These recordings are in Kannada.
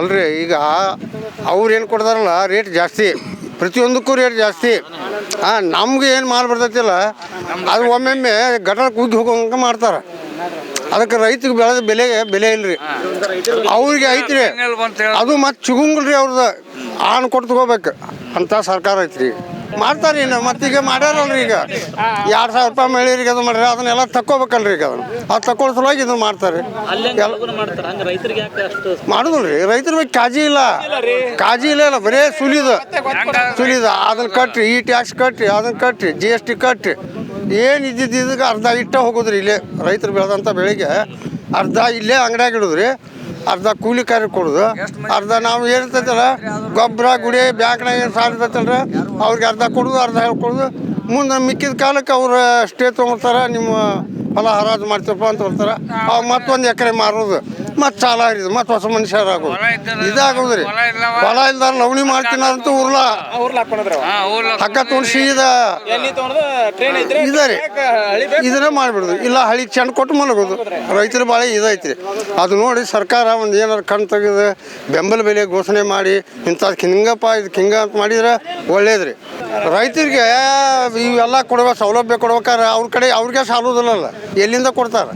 ಅಲ್ರಿ ಈಗ ಅವ್ರು ಏನು ಕೊಡ್ತಾರಲ್ಲ ರೇಟ್ ಜಾಸ್ತಿ. ಪ್ರತಿಯೊಂದಕ್ಕೂ ರೇಟ್ ಜಾಸ್ತಿ. ಹಾಂ ನಮ್ಗೆ ಏನು ಮಾಲ್ ಬರ್ತೈತಿಲ್ಲ ಅದು ಒಮ್ಮೊಮ್ಮೆ ಗಟರ ಕೂಗಿ ಹೋಗೋಂಗೆ ಮಾಡ್ತಾರೆ. ಅದಕ್ಕೆ ರೈತಗೆ ಬೆಳೆದ ಬೆಲೆಗೆ ಬೆಲೆ ಇಲ್ರಿ. ಅವ್ರಿಗೆ ಐತ್ರಿ. ಅದು ಮತ್ತೆ ಚಿಗುಂಗಿಲ್ರಿ ಅವ್ರದ್ದು ಆನ್ ಕೊಟ್ಟು ತಗೋಬೇಕು. ಅಂತ ಸರ್ಕಾರ ಐತ್ರಿ. ಮಾಡ್ತಾರೆ ಇನ್ನು ಮತ್ತೀಗ ಮಾಡ್ಯಾರಲ್ರಿ ಈಗ. ಎರಡು ಸಾವಿರ ರೂಪಾಯಿ ಮಹಿಳೆಯರಿಗೆ ಅದು ಮಾಡ್ರಿ ಅದನ್ನೆಲ್ಲ ತಕ್ಕೋಬೇಕಲ್ರಿ ಈಗ ಅದನ್ನು. ಅದು ತಕ್ಕೊಳ್ಳೋ ಸಲುವಾಗಿ ಇದನ್ನ ಮಾಡ್ತಾರೆ. ಮಾಡುದಿಲ್ರಿ. ರೈತರ ಬಗ್ಗೆ ಕಾಜಿ ಇಲ್ಲ. ಕಾಜಿ ಇಲ್ಲ ಇಲ್ಲ ಬರೇ ಸುಲಿದ. ಸುಲಿದ. ಅದನ್ನ ಕಟ್ಟಿ ಈ ಟ್ಯಾಕ್ಸ್ ಕಟ್ಟಿ ಅದನ್ನ ಕಟ್ಟಿ ಜಿ ಎಸ್ ಟಿ ಕಟ್ಟಿ ಏನು ಇದ್ದಿದ್ದು ಇದಕ್ಕೆ ಅರ್ಧ ಇಟ್ಟ ಹೋಗೋದ್ರಿ ಇಲ್ಲೇ. ರೈತರು ಬೆಳೆದಂಥ ಬೆಳೆಗೆ ಅರ್ಧ ಇಲ್ಲೇ ಅಂಗಡಿಯಾಗ ಇಡೋದ್ರಿ. ಅರ್ಧ ಕೂಲಿ ಕಾರ್ಯ ಕೊಡೋದು. ಅರ್ಧ ನಾವು ಏನಿರ್ತೈತಲ್ಲ ಗೊಬ್ಬರ, ಗುಡಿ, ಬ್ಯಾಂಕ್ನಾಗ ಏನು ಸಾಲ ಇರ್ತೈತಲ್ರಿ? ಅವ್ರಿಗೆ ಅರ್ಧ ಕೊಡೋದು, ಅರ್ಧ ಹೇಳ್ಕೊಡೋದು ಮುಂದೆ ಮಿಕ್ಕಿದ ಕಾಲಕ್ಕೆ ಅವ್ರು ಸ್ಟೇ ತೊಗೊಳ್ತಾರೆ ನಿಮ್ಮ ಹೊಲ ಹರಾಜು ಮಾಡ್ತೀವಪ್ಪ ಅಂತ ಬರ್ತಾರೆ ಅವಾಗ ಮತ್ತೊಂದು ಎಕರೆ ಮಾರೋದು. ಮತ್ತೆ ಸಾಲ ಹರಿದು ಮತ್ತೆ ಹೊಸ ಮನುಷ್ಯರಾಗು ಇದಾಗೋದು. ರೀ ಹೊಲ ಇಲ್ದಾರ ಲವಣಿ ಮಾಡ್ತೀನಂತ ಅಂತ ಉರ್ಲ ಹಗ್ಗ ತೊಗೊಂಡು ಸೀದಾ ಎಲ್ಲಿ ತೊಗೊಂಡ್ರ ಟ್ರೈನ್ ಐತ್ರಿ ಇದೆ ರೀ. ಇದನ್ನೇ ಮಾಡಿಬಿಡುದು. ಇಲ್ಲ ಹಳಿ ಚೆಂಡ್ ಕೊಟ್ಟು ಮಲಗೋದು. ರೈತರ ಬಾಳೆ ಇದೈತ್ರಿ. ಅದು ನೋಡಿ ಸರ್ಕಾರ ಒಂದು ಏನಾರು ಕಣ್ ತೆಗೆದು ಬೆಂಬಲ ಬೆಲೆ ಘೋಷಣೆ ಮಾಡಿ ಇಂಥದ್ದು ಹಿಂಗಪ್ಪ ಇದಕ್ಕೆ ಹಿಂಗ ಅಂತ ಮಾಡಿದ್ರೆ ಒಳ್ಳೇದ್ರಿ. ರೈತರಿಗೆ ಇವೆಲ್ಲ ಕೊಡ್ಬೇಕು ಸೌಲಭ್ಯ ಕೊಡ್ಬೇಕಾದ್ರೆ ಅವ್ರ ಕಡೆ ಅವ್ರಿಗೆ ಸಾಲೋದಿಲ್ಲಲ್ಲ. ಎಲ್ಲಿಂದ ಕೊಡ್ತಾರೆ?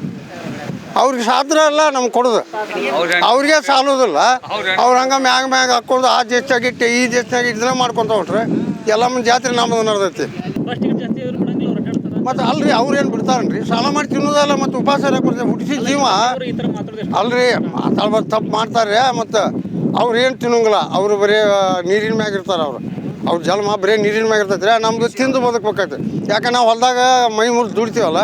ಅವ್ರಿಗೆ ಸಾತ್ರ ಅಲ್ಲ, ನಮ್ಗೆ ಕೊಡೋದು. ಅವ್ರಿಗೆ ಸಾಲೋದಿಲ್ಲ. ಅವ್ರು ಹಂಗ ಮ್ಯಾಗ ಮ್ಯಾಗ ಹಾಕೊಂಡು ಆ ದೇಶದಾಗಿಟ್ಟು ಈ ದೇಶದಾಗ ಇದನ್ನ ಮಾಡ್ಕೊಂತ ಹೊಟ್ರೆ ಎಲ್ಲ ಮುಂದೆ ಜಾತ್ರೆ ನಮ್ಮದು ನಡೆದೈತಿ. ಮತ್ತು ಅಲ್ರಿ ಅವ್ರೇನು ಬಿಡ್ತಾರನ್ರಿ? ಸಾಲ ಮಾಡಿ ತಿನ್ನೋದಲ್ಲ ಮತ್ತು ಉಪವಾಸ ಕೊಡ್ತಾರೆ ಹುಟ್ಟಿಸಿ ಜೀವ. ಅಲ್ರಿ ಮಾತಾಡ್ಬೋದು ತಪ್ಪು ಮಾಡ್ತಾರೆ, ಮತ್ತು ಅವ್ರು ಏನು ತಿನ್ನೋಂಗಿಲ್ಲ. ಅವರು ಬರೀ ನೀರಿನ ಮ್ಯಾಗ ಇರ್ತಾರೆ ಅವ್ರು. ಅವ್ರ ಜನ್ಮ ಬರೀ ನೀರಿನ ಮ್ಯಾಗ ಇರ್ತೈತ್ರಿ ನಮ್ದು ತಿಂದು ಬದುಕಬೇಕಾಯ್ತು ಯಾಕಂದ್ರೆ ನಾವು ಹೊಲದಾಗ ಮೈ ಮುರಿದು ದುಡಿತೀವಲ್ಲ,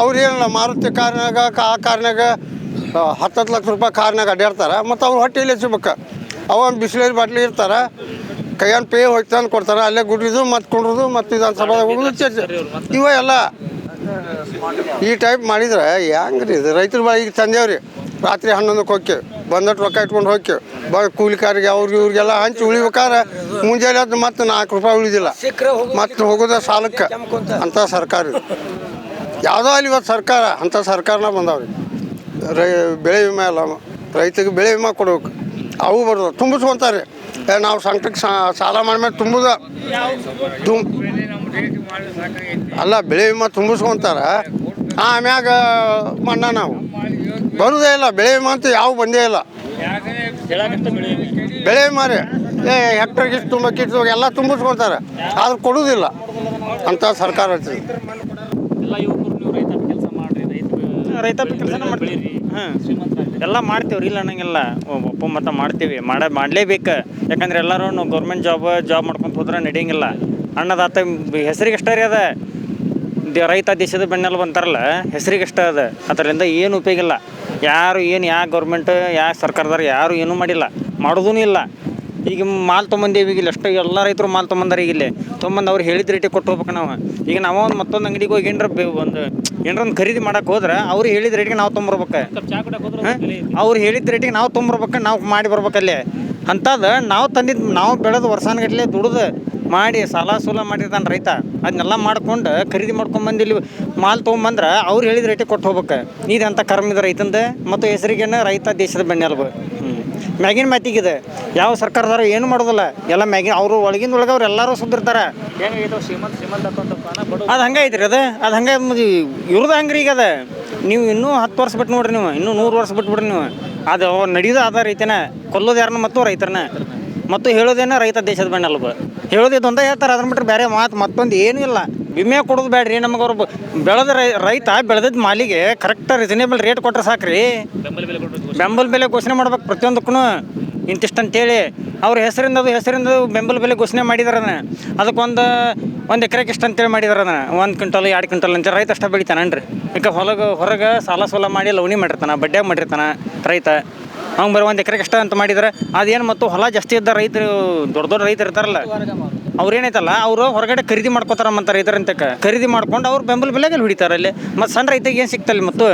ಅವ್ರು ಏನಿಲ್ಲ, ಮಾರುತಿ ಕಾರ್ನಾಗ ಆ ಕಾರ್ನಾಗ ಹತ್ತು ಹತ್ತು ಲಕ್ಷ ರೂಪಾಯಿ ಕಾರ್ನಾಗ ಅಡ್ಡಾಡ್ತಾರೆ ಮತ್ತು ಅವ್ರು ಹೊಟ್ಟೆಯಲ್ಲಿ ಹಚ್ಚಬೇಕು ಅವನ್ ಬಿಸಿಲೇರಿ ಬಾಟ್ಲಿ ಇರ್ತಾರೆ ಕೈಯನ್ನು ಪೇ ಅಂತ ಕೊಡ್ತಾರೆ, ಅಲ್ಲೇ ಗುಡಿದು ಮತ್ತು ಕುಂಡ್ರದು, ಮತ್ತು ವಿಧಾನಸಭಾದಾಗ ಹೋಗೋದು ಚರ್ಚೆ ಇವ ಎಲ್ಲ ಈ ಟೈಪ್ ಮಾಡಿದ್ರೆ ಹೆಂಗ್ರಿ ಇದು? ರೈತರು ಬಾಯಿ ಈಗ ತಂದೇವ್ರಿ. ರಾತ್ರಿ ಹನ್ನೊಂದಕ್ಕೆ ಹೋಗ್ತೇವೆ ಬಂದಟ್ಟು ರೊಕ್ಕ ಇಟ್ಕೊಂಡು ಹೋಗ್ತೇವೆ ಬ ಕೂಲಿಕಾರಿಗೆ ಅವ್ರಿಗೆ ಇವ್ರಿಗೆಲ್ಲ ಹಂಚಿ ಉಳಿಬೇಕಾದ್ರೆ ಮುಂಜಾನೆ ಅದು ಮತ್ತೆ ನಾಲ್ಕು ರೂಪಾಯಿ ಉಳಿದಿಲ್ಲ. ಮತ್ತೆ ಹೋಗೋದ ಸಾಲಕ್ಕೆ. ಅಂತ. ಸರ್ಕಾರ. ಯಾವುದೋ ಅಲ್ಲಿ ಇವತ್ತು ಸರ್ಕಾರ ಅಂಥ ಸರ್ಕಾರನ ಬಂದಾವ್ರಿ. ರೈ ಬೆಳೆ ವಿಮೆ ಅಲ್ಲ ರೈತಿಗೆ ಬೆಳೆ ವಿಮೆ ಕೊಡ್ಬೇಕು. ಅವು ಬರೋದು ತುಂಬಿಸ್ಕೊಂತಾರೆ. ನಾವು ಸಂಕಟಕ್ಕೆ ಸಾಲ ಮಾಡ್ಮೇಲೆ ತುಂಬುದ. ತುಂ ಅಲ್ಲ ಬೆಳೆ ವಿಮೆ ತುಂಬಿಸ್ಕೊಂತಾರ. ಆಮ್ಯಾಗ ಮಣ್ಣ ನಾವು. ಬರುದೇ ಇಲ್ಲ ಬೆಳೆ ಮಾತ್ರ ಅಂತ ಯಾವ ಬಂದೇ ಇಲ್ಲ. ಬೆಳೆ ಬೆಳೆ ಮಾರಿ. ಏ ಹೆಕ್ಟರ್ಗೆ ತುಂಬ ತುಂಬಕ್ಕೆ ಇಷ್ಟು ಎಲ್ಲ ತುಂಬಿಸ್ಕೊಳ್ತಾರೆ ಆದ್ರೆ ಕೊಡುವುದಿಲ್ಲ ಅಂತ ಸರ್ಕಾರ ಐತಿ ಎಲ್ಲ ಯುವಕರು ರೈತ ಕೆಲಸ ಮಾಡ್ರಿ ರೈತ ರೈತಾಪಿ ಕೆಲಸನ ಮಾಡ್ತೀವಿ. ಹಾಂ. ಎಲ್ಲ ಮಾಡ್ತೇವ್ರಿ ಇಲ್ಲ ಅನ್ನಂಗಿಲ್ಲ. ಒಪ್ಪ ಮತ ಮಾಡ್ತೀವಿ. ಮಾಡ ಮಾಡಲೇಬೇಕು. ಯಾಕಂದ್ರೆ ಎಲ್ಲರೂ ಗೌರ್ಮೆಂಟ್ ಜಾಬ್ ಜಾಬ್ ಮಾಡ್ಕೊಂತ ಹೋದ್ರೆ ನಡೆಯಂಗಿಲ್ಲ. ಅಣ್ಣದಾತ ಹೆಸರಿಗೆ ಅಷ್ಟೇ ರೀ ಅದ. ರೈತ ದೇಶದ ಬೆನ್ನೆಲ್ಲ ಬಂತಾರಲ್ಲ ಹೆಸರಿಗೆ ಅಷ್ಟೇ ಅದ. ಅದರಿಂದ ಏನು ಉಪಯೋಗ ಇಲ್ಲ. ಯಾರು ಏನು ಯಾ ಗೌರ್ಮೆಂಟ್ ಯಾ ಸರ್ಕಾರದವ್ರು ಯಾರು ಏನೂ ಮಾಡಿಲ್ಲ. ಮಾಡೋದೂ ಇಲ್ಲ. ಈಗ ಮಾಲ್ ತೊಗೊಂಬಂದೇವಿ ಈಗ ಅಷ್ಟು ಎಲ್ಲ ರೈತರು ಮಾಲ್ ತೊಗೊಂಬಂದಾರ ಈಗ ಇಲ್ಲಿ. ತೊಗೊಂಬಂದು ಅವ್ರು ಹೇಳಿದ ರೇಟಿಗೆ ಕೊಟ್ಟು ಹೋಗ್ಬೇಕು ನಾವು. ಈಗ ನಾವು ಒಂದು ಮತ್ತೊಂದು ಅಂಗಡಿಗೆ ಹೋಗಿ ಏನರ ಒಂದು ಏನರ ಖರೀದಿ ಮಾಡಕ್ಕೆ ಹೋದ್ರೆ ಅವ್ರು ಹೇಳಿದ ರೇಟಿಗೆ ನಾವು ತೊಗೊಂಬರ್ಬೇಕು. ಅವ್ರು ಹೇಳಿದ ರೇಟಿಗೆ ನಾವು ತೊಗೊಂಬರ್ಬೇಕು, ನಾವು ಮಾಡಿ ಬರ್ಬೇಕಲ್ಲೇ. ಅಂಥದ್ದು ನಾವು ತಂದಿದ್ದು ನಾವು ಬೆಳೆದು ವರ್ಷಾನ್ಗಟ್ಲೆ ದುಡ್ದು ಮಾಡಿ ಸಾಲ ಸೂಲ ಮಾಡಿರ್ತಾನೆ ರೈತ. ಅದನ್ನೆಲ್ಲ ಮಾಡ್ಕೊಂಡು ಖರೀದಿ ಮಾಡ್ಕೊಂಬಂದು ಇಲ್ಲಿ ಮಾಲ್ ತೊಗೊಂಬಂದ್ರೆ ಅವ್ರು ಹೇಳಿದ ರೇಟಿಗೆ ಕೊಟ್ಟು ಹೋಗ್ಬೇಕು. ಇದು ಕರ್ಮ ಇದೆ ರೈತಂದ ಮತ್ತು ಹೆಸರಿಗೇನು ರೈತ ದೇಶದ ಬೆನ್ನೆಲುಬು ಮ್ಯಾಗಿನ ಮಾತಿಗಿದೆ ಯಾವ ಸರ್ಕಾರದವ್ರು ಏನು ಮಾಡೋದಿಲ್ಲ. ಎಲ್ಲ ಮ್ಯಾಗಿನ ಅವರು ಒಳಗಿಂದ ಒಳಗೆ ಅವ್ರು ಎಲ್ಲರೂ ಸುದ್ದಿರ್ತಾರೆ. ಅದು ಹಂಗೆ ಐತ್ರಿ ಅದು. ಅದು ಹಂಗೆ ಇವ್ರದ ಹಂಗೆ ರೀ ಈಗ ಅದ. ನೀವು ಇನ್ನೂ ಹತ್ತು ವರ್ಷ ಬಿಟ್ಟು ನೋಡ್ರಿ ನೀವು. ಇನ್ನೂ ನೂರು ವರ್ಷ ಬಿಟ್ಬಿಡ್ರಿ ನೀವು. ಅದು ನಡೆಯೋದು ಅದ ರೈತನ. ಕೊಲ್ಲೋದು ಯಾರನ್ನ ಮತ್ತು ರೈತರನ್ನ ಮತ್ತು ಹೇಳೋದೇನ ರೈತ ದೇಶದ ಬೆನ್ನಲ್ಬ ಹೇಳೋದು ಇದೊಂದ ಹೇಳ್ತಾರೆ ಅದ್ರ ಬಿಟ್ಟರೆ ಬೇರೆ ಮಾತು ಮತ್ತೊಂದು ಏನು ಇಲ್ಲ. ವಿಮೆ ಕೊಡೋದು ಬೇಡ್ರಿ ನಮಗೆ ಅವ್ರು ಬೆಳೆದ ರೈ- ರೈತ ಬೆಳೆದಿದ್ದ ಮಾಲಿಗೆ ಕರೆಕ್ಟ್ ರೀಸನೇಬಲ್ ರೇಟ್ ಕೊಟ್ರೆ ಸಾಕ್ರಿ. ಬೆಂಬಲ ಬೆಲೆ ಕೊಡ್ಬೇಕು ಬೆಂಬಲ ಬೆಲೆ ಘೋಷಣೆ ಮಾಡ್ಬೇಕು ಪ್ರತಿಯೊಂದಕ್ಕೂ ಇಂತಿಷ್ಟು ಅಂತೇಳಿ ಅವ್ರ ಹೆಸರಿಂದ ಅದು ಹೆಸರಿಂದ ಬೆಂಬಲ ಬೆಲೆ ಘೋಷಣೆ ಮಾಡಿದಾರೆ ಅದನ್ನ ಅದಕ್ಕೊಂದು ಒಂದು ಎಕರೆಗೆ ಇಷ್ಟು ಅಂತೇಳಿ ಮಾಡಿದಾರೆ ಅದನ್ನ ಒಂದು ಕ್ವಿಂಟಲ್ ಎರಡು ಕ್ವಿಂಟಲ್ ಅಂತ ರೈತ ಅಷ್ಟೇ ಬೆಳಿತಾನನ್ರಿ ಈಗ ಹೊಲಗ ಹೊರಗೆ ಸಾಲ ಸೋಲ ಮಾಡಿ ಲವಣಿ ಮಾಡಿರ್ತಾನೆ ಬಡ್ಡ್ಯಾಗ ಮಾಡಿರ್ತಾನೆ ರೈತ. ಅವ್ನು ಬರೋ ಒಂದು ಎಕರೆಗೆ ಅಷ್ಟ ಅಂತ ಮಾಡಿದ್ರೆ. ಅದೇನು ಮತ್ತು ಹೊಲ ಜಾಸ್ತಿ ಇದ್ದ ರೈತರು ದೊಡ್ಡ ದೊಡ್ಡ ರೈತರು ಇರ್ತಾರಲ್ಲ ಅವ್ರು ಏನೈತಲ್ಲ ಅವರು ಹೊರಗಡೆ ಖರೀದಿ ಮಾಡ್ಕೋತಾರ ಮತ್ತು ರೈತರಂತಕ್ಕೆ ಖರೀದಿ ಮಾಡ್ಕೊಂಡು ಅವ್ರು ಬೆಂಬಲ ಬೆಲೆಗೆ ಹುಡಿತಾರೆ ಅಲ್ಲಿ. ಮತ್ತು ಸಣ್ಣ ರೈತರಿಗೆ ಏನು ಸಿಗ್ತಲ್ಲ ಮತ್ತು?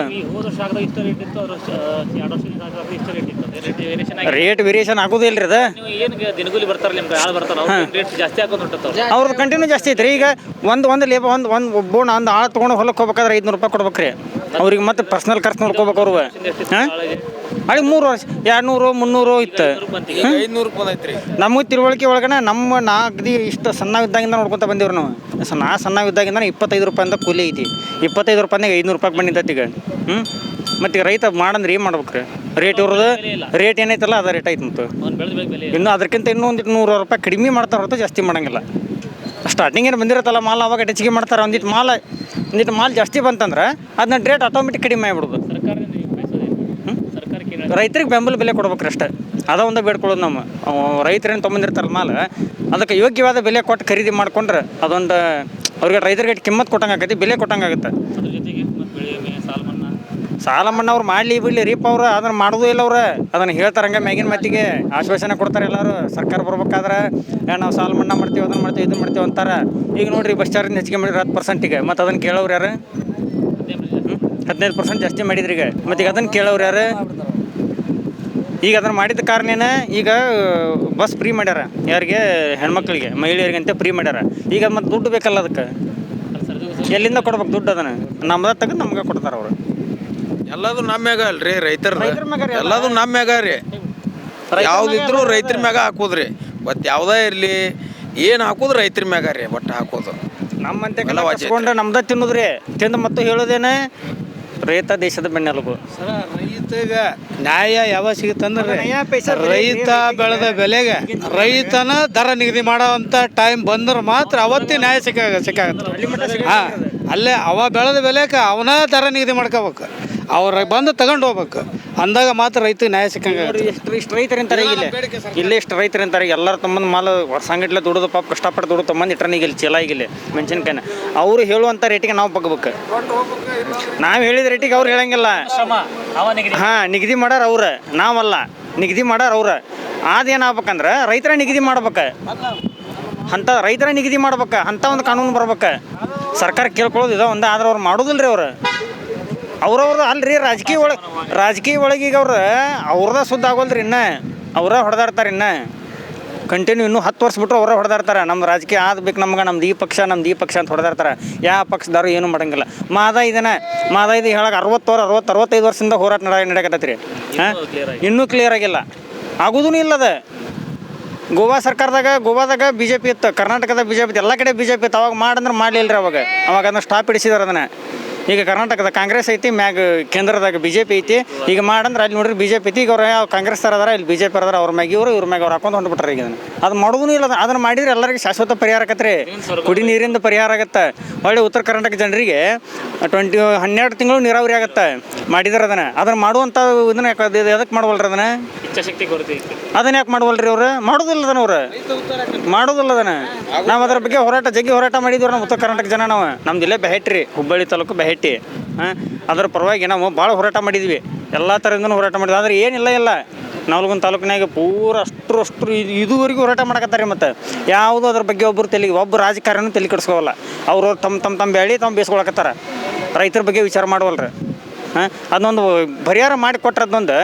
ರೇಟ್ ವೇರಿಯೇಷನ್ ಆಗಿ ರೇಟ್ ವೇರಿಯೇಷನ್ ಆಗೋದಿಲ್ಲ ರೀ ಅದು ನೀವು ಏನು ದಿನಗೂಲಿ ಬರ್ತಾರೆ ನಿಮ್ಗೆ ಯಾರು ಬರ್ತಾರೆ ಅವ್ರು ರೇಟ್ ಜಾಸ್ತಿ ಹಾಕೊಂಡು ಹೊಂಟತ್ತವ್ರು? ಅವ್ರದ್ದು ಕಂಟಿನ್ಯೂ ಜಾಸ್ತಿ ಐತ್ರಿ. ಈಗ ಒಂದು ಒಂದು ಲೇಬ ಒಂದು ಒಂದು ಒಬ್ಬನ ಒಂದು ಆಳು ತೊಗೊಂಡು ಹೊಲಕ್ಕೆ ಹೋಗ್ಬೇಕಾದ್ರೆ ಐದುನೂರು ರೂಪಾಯಿ ಕೊಡ್ಬೇಕ್ರಿ. ಅವ್ರಿಗೆ ಮತ್ತೆ ಪರ್ಸ್ನಲ್ ಖರ್ಚು ನೋಡ್ಕೋಬೇಕು ಅವ್ರು. ಹಾಂ? ಅಲ್ಲಿ ಮೂರು ವರ್ಷ, ಎರಡ್ನೂರು, ಮುನ್ನೂರು ಇತ್ತು. ಐದುನೂರು ನಮಗೆ ತಿಳುವಳಿಕೆ ಒಳಗಡೆ ನಮ್ಮ ನಾಲ್ಕು ಇಷ್ಟು ಸಣ್ಣ ಇದ್ದಾಗಿಂದ ನೋಡ್ಕೊತ ಬಂದೀವ್ರಿ ನಾವು. ಸ- ನಾ ಸಣ್ಣ ಇದ್ದಾಗಿಂದ ಇಪ್ಪತ್ತೈದು ರೂಪಾಯಿಂದ ಕೂಲಿ ಐತಿ. ಇಪ್ಪತ್ತೈದು ರೂಪಾಯಿನಾಗ ಐದುನೂರು ರೂಪಾಯಿಗೆ ಬಂದಿದ್ದೈತಿ ಈಗ ಹ್ಞೂ ಮತ್ತು ರೈತ ಮಾಡಂದ್ರೆ ಏನು ಮಾಡ್ಬೇಕು ರೀ? ರೇಟ್ ಇವ್ರದ್ದು ರೇಟ್ ಏನೈತಲ್ಲ ಅದ ರೇಟ್ ಐತೆ ಮತ್ತು. ಇನ್ನು ಅದಕ್ಕಿಂತ ಇನ್ನೂ ಒಂದಿಟ್ಟು ನೂರು ರೂಪಾಯಿ ಕಡಿಮೆ ಮಾಡ್ತಾರೆ ಹೊರತು ಜಾಸ್ತಿ ಮಾಡೋಂಗಿಲ್ಲ. ಸ್ಟಾರ್ಟಿಂಗ್ ಏನು ಬಂದಿರತ್ತಲ್ಲ ಮಾಲ್ ಅವಾಗ ಹೆಚ್ಚಿಗೆ ಮಾಡ್ತಾರೆ ಒಂದಿಟ್ಟು ಮಾಲ್ ಒಂದಿಟ್ಟು ಮಾಲ್ ಜಾಸ್ತಿ ಬಂತಂದ್ರೆ ಅದನ್ನ ರೇಟ್ ಆಟೋಮೆಟಿಕ್ ಕಡಿಮೆ ಆಗ್ಬಿಡೋದು ಸರ್ಕಾರದಿಂದ ನೀವು ಬಯಸೋದೇನು ಸರ್ಕಾರಕ್ಕೆ ಏನು ರೈತರಿಗೆ ಬೆಂಬಲ ಬೆಲೆ ಕೊಡ್ಬೇಕ್ರಿ ಅಷ್ಟೇ ಅದ ಒಂದು ಬೇಡ್ಕೊಳ್ಳೋದು ನಮ್ಮ. ರೈತರೇನು ತೊಗೊಂಡಿರ್ತಾರಲ್ಲ ಮಾಲ ಅದಕ್ಕೆ ಯೋಗ್ಯವಾದ ಬೆಲೆ ಕೊಟ್ಟು ಖರೀದಿ ಮಾಡ್ಕೊಂಡ್ರೆ ಅದೊಂದು ಅವ್ರಿಗೆ ರೈತರಿಗೆ ಕಿಮ್ಮತ್ ಕೊಟ್ಟಂಗೆ ಆಕೈತಿ ಬೆಲೆ ಕೊಟ್ಟಂಗೆ ಆಗುತ್ತೆ. ಸಾಲ ಮನ್ನಾ ಅವ್ರು ಮಾಡಲಿ ಬಿಡಲಿ ರೀಪ ಅವ್ರು ಅದನ್ನ ಮಾಡೋದು ಇಲ್ಲ ಅವ್ರು. ಅದನ್ನು ಹೇಳ್ತಾರೆ ಹಂಗೆ ಮ್ಯಾಗಿನ ಮತ್ತಿಗೆ ಆಶ್ವಾಸನೆ ಕೊಡ್ತಾರೆ ಎಲ್ಲರೂ. ಸರ್ಕಾರ ಬರ್ಬೇಕಾದ್ರೆ ಏ, ನಾವು ಸಾಲ ಮನ್ನಾ ಮಾಡ್ತೀವಿ ಅದನ್ನು ಮಾಡ್ತೀವಿ ಇದನ್ನ ಮಾಡ್ತೀವಿ ಅಂತಾರೆ. ಈಗ ನೋಡ್ರಿ ಬಸ್ ಚಾರ್ಜ್ ಹೆಚ್ಚಿಗೆ ಮಾಡಿದ್ರೆ ಹತ್ತು ಪರ್ಸೆಂಟಿಗೆ ಮತ್ತು ಅದನ್ನು ಕೇಳೋರು ಯಾರು? ಹದಿನೈದು ಪರ್ಸೆಂಟ್ ಜಾಸ್ತಿ ಮಾಡಿದ್ರಿ ಈಗ. ಮತ್ತೆ ಈಗ ಅದನ್ನು ಕೇಳೋರು ಯಾರು? ಈಗ ಅದನ್ನು ಮಾಡಿದ ಕಾರಣೇನ ಈಗ ಬಸ್ ಫ್ರೀ ಮಾಡ್ಯಾರ. ಯಾರಿಗೆ? ಹೆಣ್ಮಕ್ಳಿಗೆ. ಮಹಿಳೆಯರಿಗೆ ಅಂತ ಫ್ರೀ ಮಾಡ್ಯಾರ. ಈಗ ಮತ್ತು ದುಡ್ಡು ಬೇಕಲ್ಲ ಅದಕ್ಕೆ? ಎಲ್ಲಿಂದ ಕೊಡ್ಬೇಕು ದುಡ್ಡು ಅದನ್ನು? ನಮ್ದ ತೆಗೆದು ನಮ್ಗೆ ಕೊಡ್ತಾರೆ ಅವರು. ಎಲ್ಲದು ನಮ್ಮ ಮ್ಯಾಗ ಅಲ್ರಿ ರೈತರ. ಎಲ್ಲದು ನಮ್ಮ ಮ್ಯಾಗ ರೀ. ಯಾವ್ದಿದ್ರು ರೈತರ ಮ್ಯಾಗ ಹಾಕೋದ್ರಿ. ಬಟ್ ಯಾವ್ದೇ ಇರಲಿ ಏನು ಹಾಕೋದು ರೈತರ ಮ್ಯಾಗ ರೀ ಬಟ್ ಹಾಕೋದು. ನಮ್ಮಂತೆ. ಕಸ್ಕೊಂಡ್ರೆ ನಮ್ದ ತಿನ್ನೋದ್ರಿ. ತಿಂದು ಮತ್ತು ಹೇಳೋದೇನೆ ರೈತ ದೇಶದ ಬೆನ್ನೆಲುಬು. ಸರ ರೈತಗ ನ್ಯಾಯ ಯಾವಾಗ ಸಿಗುತ್ತಂದ್ರೆ ರೈತ ಬೆಳೆದ ಬೆಲೆಗೆ ರೈತನ ದರ ನಿಗದಿ ಮಾಡೋವಂಥ ಟೈಮ್ ಬಂದ್ರೆ ಮಾತ್ರ ಅವತ್ತೇ ನ್ಯಾಯ ಸಿಕ್ಕ ಸಿಕ್ಕಾಗತ್ತೆ. ಹಾಂ ಅಲ್ಲೇ ಅವ ಬೆಳೆದ ಬೆಲೆಗೆ ಅವನ ದರ ನಿಗದಿ ಮಾಡ್ಕೋಬೇಕು. ಅವ್ರ ಬಂದು ತಗೊಂಡು ಹೋಗ್ಬೇಕು. ಅಂದಾಗ ಮಾತ್ರ ರೈತ ನ್ಯಾಯ ಸಿಕ್ಕಂಗೆ ಎಷ್ಟು ಇಷ್ಟು ರೈತರು ಅಂತಾರೆ ಈಗ ಇಲ್ಲೇ. ಇಲ್ಲೇ ಇಷ್ಟು ರೈತರು ಅಂತಾರೆ. ಎಲ್ಲರೂ ತಮ್ಮಂದು ಮಾಲ್ ವರ್ಷಂಗಟ್ಲೆ ದುಡಿದು ಪಾಪ ಕಷ್ಟಪಟ್ಟು ದುಡ್ದು ತಮ್ಮ ಇಟ್ಟರೆ ಈಗ ಇಲ್ಲಿ ಚೀಲ ಈಗ ಇಲ್ಲಿ ಮೆಣಸಿನ್ಕಾಯಿನ. ಅವರು ಹೇಳುವಂಥ ರೇಟಿಗೆ ನಾವು ಬಗ್ಬೇಕು ನಾವು ಹೇಳಿದ ರೇಟಿಗೆ ಅವ್ರು ಹೇಳಂಗಿಲ್ಲ. ಹಾಂ ನಿಗದಿ ಮಾಡಾರ ಅವ್ರ. ನಾವಲ್ಲ ನಿಗದಿ ಮಾಡ್ಯಾರ ಅವ್ರ. ಅದೇನಾಗ್ಬೇಕಂದ್ರೆ ರೈತರ ನಿಗದಿ ಮಾಡ್ಬೇಕು. ಅಂಥ ರೈತರ ನಿಗದಿ ಮಾಡ್ಬೇಕು. ಅಂಥ ಒಂದು ಕಾನೂನು ಬರ್ಬೇಕು. ಸರ್ಕಾರ ಕೇಳ್ಕೊಳ್ಳೋದು ಇದ ಒಂದು ಆದ್ರೆ ಅವ್ರು ಮಾಡೋದಿಲ್ಲ ರೀ ಅವ್ರು. ಅವ್ರವ್ರು ಅಲ್ರಿ ರಾಜಕೀಯ ಒಳಗೆ ರಾಜಕೀಯ ಒಳಗೆ ಈಗ ಅವ್ರು ಅವ್ರದ ಸುದ್ದ ಆಗೋಲ್ರಿ ಇನ್ನ. ಅವರ ಹೊಡೆದಾಡ್ತಾರೆ ಇನ್ನ. ಕಂಟಿನ್ಯೂ ಇನ್ನೂ ಹತ್ತು ವರ್ಷ ಬಿಟ್ಟರು ಅವರ ಹೊಡೆದಾಡ್ತಾರೆ. ನಮ್ಮ ರಾಜಕೀಯ ಆದ್ಬೇಕು ನಮ್ಗೆ ನಮ್ದು ಈ ಪಕ್ಷ ನಮ್ದು ಈ ಪಕ್ಷ ಅಂತ ಹೊಡೆದಾಡ್ತಾರೆ. ಯಾವ ಪಕ್ಷದವ್ರು ಏನೂ ಮಾಡಂಗಿಲ್ಲ. ಮಾದ ಇದನ್ನ ಮಾದ ಇದು ಹೇಳಕ್ಕೆ ಅರವತ್ತೋರು ಅರವತ್ತು ಅರವತ್ತೈದು ವರ್ಷದಿಂದ ಹೋರಾಟ ನಡ ನಡೆಯಕತ್ತೈತಿ ರೀ ಹಾಂ? ಇನ್ನೂ ಕ್ಲಿಯರ್ ಆಗಿಲ್ಲ. ಆಗೋದೂ ಇಲ್ಲದ ಗೋವಾ ಸರ್ಕಾರದಾಗ ಗೋವಾದಾಗ ಬಿ ಜೆ ಪಿ ಇತ್ತು. ಕರ್ನಾಟಕದ ಬಿ ಜೆ ಪಿ ಇತ್ತು. ಎಲ್ಲ ಕಡೆ ಬಿ ಜೆ ಪಿ ಇತ್ತು. ಅವಾಗ ಮಾಡಂದ್ರೆ ಮಾಡಲಿಲ್ಲ ರೀ ಅವಾಗ. ಅವಾಗ ಅದನ್ನ ಸ್ಟಾಪ್ ಹಿಡಿಸಿದಾರೆ ಅದನ್ನು. ಈಗ ಕರ್ನಾಟಕದ ಕಾಂಗ್ರೆಸ್ ಐತಿ ಮ್ಯಾಗ ಕೇಂದ್ರದಾಗ ಬಿ ಜೆ ಪಿ ಐತಿ. ಈಗ ಮಾಡಂದ್ರೆ ಅಲ್ಲಿ ನೋಡ್ರಿ ಬಿ ಜೆ ಪಿ ಐತಿ ಈಗ ಅವ್ರು ಯಾವ ಕಾಂಗ್ರೆಸ್ ಥರ ಅದಾರ ಇಲ್ಲಿ ಬಿ ಜೆ ಪಿ ಅದಾರ ಅವ್ರ ಮ್ಯಾಗ ಇವರು ಇವ್ರ ಮ್ಯಾಗ ಅವ್ರು ಹಾಕೊಂಡು ಹೊಂದ್ಬಿಟ್ರೆ ಈಗ ಅದು ಮಾಡೋದೂ ಇಲ್ಲ ಅದನ್ನ- ಮಾಡಿದ್ರೆ ಎಲ್ಲರಿಗೆ ಶಾಶ್ವತ ಪರಿಹಾರ ಆಗತ್ತೆ ಕುಡಿ ನೀರಿಂದ ಪರಿಹಾರ ಆಗತ್ತೆ. ಒಳ್ಳೆ ಉತ್ತರ ಕರ್ನಾಟಕ ಜನರಿಗೆ ಟ್ವೆಂಟಿ ಹನ್ನೆರಡು ತಿಂಗಳು ನೀರಾವರಿ ಆಗತ್ತೆ. ಮಾಡಿದ್ರೆ ಅದನ್ನ. ಅದನ್ನ ಮಾಡುವಂಥ ಇದನ್ನ ಯಾಕೆ ಅದು ಎದಕ್ಕೆ ಮಾಡ್ವಲ್ರಿ ಅದನ್ನು? ಅದನ್ನ ಯಾಕೆ ಮಾಡುವಲ್ರಿ ಅವ್ರು? ಮಾಡೋದಿಲ್ಲ ಅದನ್ನ ಅವ್ರು. ಮಾಡೋದಿಲ್ಲ ಅದನ್ನ. ನಾವು ಅದ್ರ ಬಗ್ಗೆ ಹೋರಾಟ ಜಗ್ಗಿ ಹೋರಾಟ ಮಾಡಿದ್ವಿ ನಮ್ಮ ಉತ್ತರ ಕರ್ನಾಟಕ ಜನ ನಾವು. ನಮ್ದು ಇಲ್ಲೇ ಬೆಹೆಟ್ರಿ ಹುಬ್ಬಳ್ಳಿ ತಾಲೂಕು ಹಾಂ? ಅದ್ರ ಪರವಾಗಿ ನಾವು ಭಾಳ ಹೋರಾಟ ಮಾಡಿದ್ವಿ. ಎಲ್ಲ ಥರದಿಂದನೂ ಹೋರಾಟ ಮಾಡಿದ್ವಿ. ಆದರೆ ಏನಿಲ್ಲ, ಇಲ್ಲ. ನವಲಗುಂದ ತಾಲೂಕಿನಾಗ ಪೂರ ಅಷ್ಟು ಅಷ್ಟು ಇದು ಇದುವರೆಗೂ ಹೋರಾಟ ಮಾಡಕತ್ತಾರೆ ಮತ್ತು. ಯಾವುದು ಅದ್ರ ಬಗ್ಗೆ ಒಬ್ಬರು ತಲೆಗೆ ಒಬ್ಬ ರಾಜಕಾರಣ ತಲೆ ಕೆಡಿಸ್ಕೋವಲ್ಲ ಅವರು ತಮ್ಮ ತಮ್ಮ ತಮ್ಮ ಬೆಳೆ ತಮ್ಮ ಬೇಯಿಸ್ಕೊಳಕತ್ತಾರ ರೈತರ ಬಗ್ಗೆ ವಿಚಾರ ಮಾಡುವಲ್ರಿ. ಹಾಂ? ಅದೊಂದು ಪರಿಹಾರ ಮಾಡಿ ಕೊಟ್ರದೊಂದು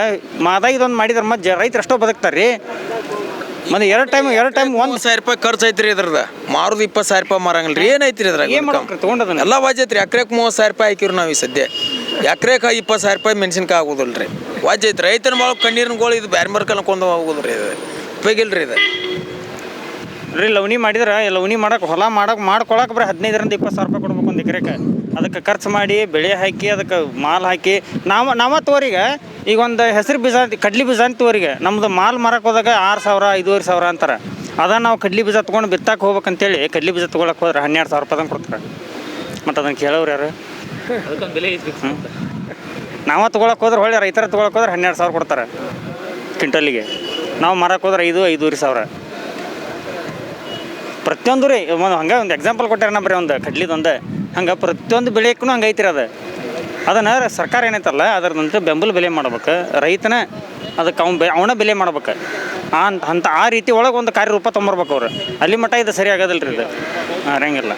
ಮಾದ ಇದೊಂದು ಮಾಡಿದ್ರೆ ಮತ್ತೆ ರೈತರು ಎಷ್ಟೋ ಬದುಕ್ತಾರೆ ರೀ ಮತ್ತೆ ಎರಡು ಟೈಮ್ ಎರಡು ಟೈಮ್ ಒಂದು ಸಾವಿರ ರೂಪಾಯಿ ಖರ್ಚು ಐತ್ರಿ ಇದ್ರದ ಮಾರುದು ಇಪ್ಪತ್ತು ಸಾವಿರ ರೂಪಾಯಿ ಮಾರಂಗಿಲ್ಲ ರೀ ಏನೈತ್ರಿ ಇದ್ರಾಗ ಏನು ತೊಗೊಂಡದನ್ನ ಎಲ್ಲ ವಾಜ್ ಐತ್ರಿ. ಎಕ್ರೆಕ್ ಮೂವತ್ತು ಸಾವಿರ ರೂಪಾಯಿ ಹಾಕಿವ್ರಿ ನಾವು ಈ ಸದ್ಯ. ಎಕ್ರೆಕ ಇಪ್ಪತ್ತು ಸಾವಿರ ರೂಪಾಯಿ ಮೆಣಸಿನ್ಕಾಯಿ ಆಗೋದಿಲ್ಲ ರೀ ವಾಜ್ ಐತ್ರಿ. ರೈತನ ಭಾಳ ಕಣ್ಣೀರಿನ ಗೋಳು ಇದು ಬ್ಯಾರೆ ಮರ್ಕಲ್ ಕೊಂಡು ಹೋಗೋದ್ರಿ ಇದು. ಉಪಯೋಗಿಲ್ಲ ರೀ ಇದು. ರೀ ಲವ್ನಿ ಮಾಡಿದ್ರೆ ಲವ್ನಿ ಮಾಡಕ್ಕೆ ಹೊಲ ಮಾಡಕ್ಕೆ ಮಾಡ್ಕೊಳಕ್ಕೆ ಬರೀ ಹದಿನೈದರಿಂದ ಇಪ್ಪತ್ತು ಸಾವಿರ ರೂಪಾಯಿ ಕೊಡ್ಬೇಕು ಒಂದು ಎಕರೆಗೆ ಅದಕ್ಕೆ ಖರ್ಚು ಮಾಡಿ ಬೆಳೆ ಹಾಕಿ ಅದಕ್ಕೆ ಮಾಲ್ ಹಾಕಿ. ನಾವು ನಾವ ತೋರಿಗೆ ಈಗ ಒಂದು ಹೆಸರು ಬೀಜ ಕಡ್ಲಿ ಬೀಜ ಅಂತ ತೋರಿಗೆ ನಮ್ದು ಮಾಲ್ ಮಾರಕ್ಕೆ ಹೋದಾಗ ಆರು ಸಾವಿರ ಐದೂವರೆ ಸಾವಿರ ಅಂತಾರೆ. ಅದ ನಾವು ಕಡ್ಲಿ ಬೀಜ ತೊಗೊಂಡು ಬಿತ್ತಕ್ಕೆ ಹೋಗ್ಬೇಕಂತೇಳಿ ಕಡ್ಲಿ ಬೀಜ ತೊಗೊಳಕ್ಕೆ ಹೋದ್ರೆ ಹನ್ನೆರಡು ಸಾವಿರ ರೂಪಾಯಿ ಕೊಡ್ತಾರೆ. ಮತ್ತು ಅದನ್ನು ಕೇಳೋರು ಯಾರು? ನಾವ ತೊಗೊಳಕ್ಕೆ ಹೋದ್ರೆ ಹೊಳ್ಳಿ ರೈತರ ತೊಗೊಳಕ್ಕೆ ಹೋದ್ರೆ ಹನ್ನೆರಡು ಸಾವಿರ ಕೊಡ್ತಾರೆ. ಕ್ವಿಂಟಲಿಗೆ. ನಾವು ಮಾರಕ್ಕೆ ಹೋದ್ರೆ ಐದು ಐದೂವರೆ ಸಾವಿರ. ಪ್ರತಿಯೊಂದು ರೀ, ಒಂದು ಹಂಗೆ ಒಂದು ಎಕ್ಸಾಂಪಲ್ ಕೊಟ್ಟಾರ ನಮ್ಮ ಬರೀ ಒಂದು ಕಡ್ಲಿದೊಂದು ಹಂಗೆ ಪ್ರತಿಯೊಂದು ಬೆಳೆಯಕ್ಕೂ ಹಂಗೆ ಐತಿರಿ ಅದು. ಅದನ್ನು ಸರ್ಕಾರ ಏನೈತಲ್ಲ, ಅದ್ರದಂತ ಬೆಂಬಲ ಬೆಲೆ ಮಾಡ್ಬೇಕು. ರೈತನ ಅದಕ್ಕೆ ಅವ್ನು ಬೆ, ಅವನ ಬೆಲೆ ಮಾಡ್ಬೇಕು. ಆ ಅಂತ ಆ ರೀತಿ ಒಳಗೆ ಒಂದು ಕಾರ್ಯರೂಪ ತೊಂಬರ್ಬೇಕು ಅವ್ರು. ಅಲ್ಲಿ ಮಟ್ಟ ಇದು ಸರಿ ಆಗೋದಿಲ್ಲ ರೀ ಇದು ಹಂಗಿಲ್ಲ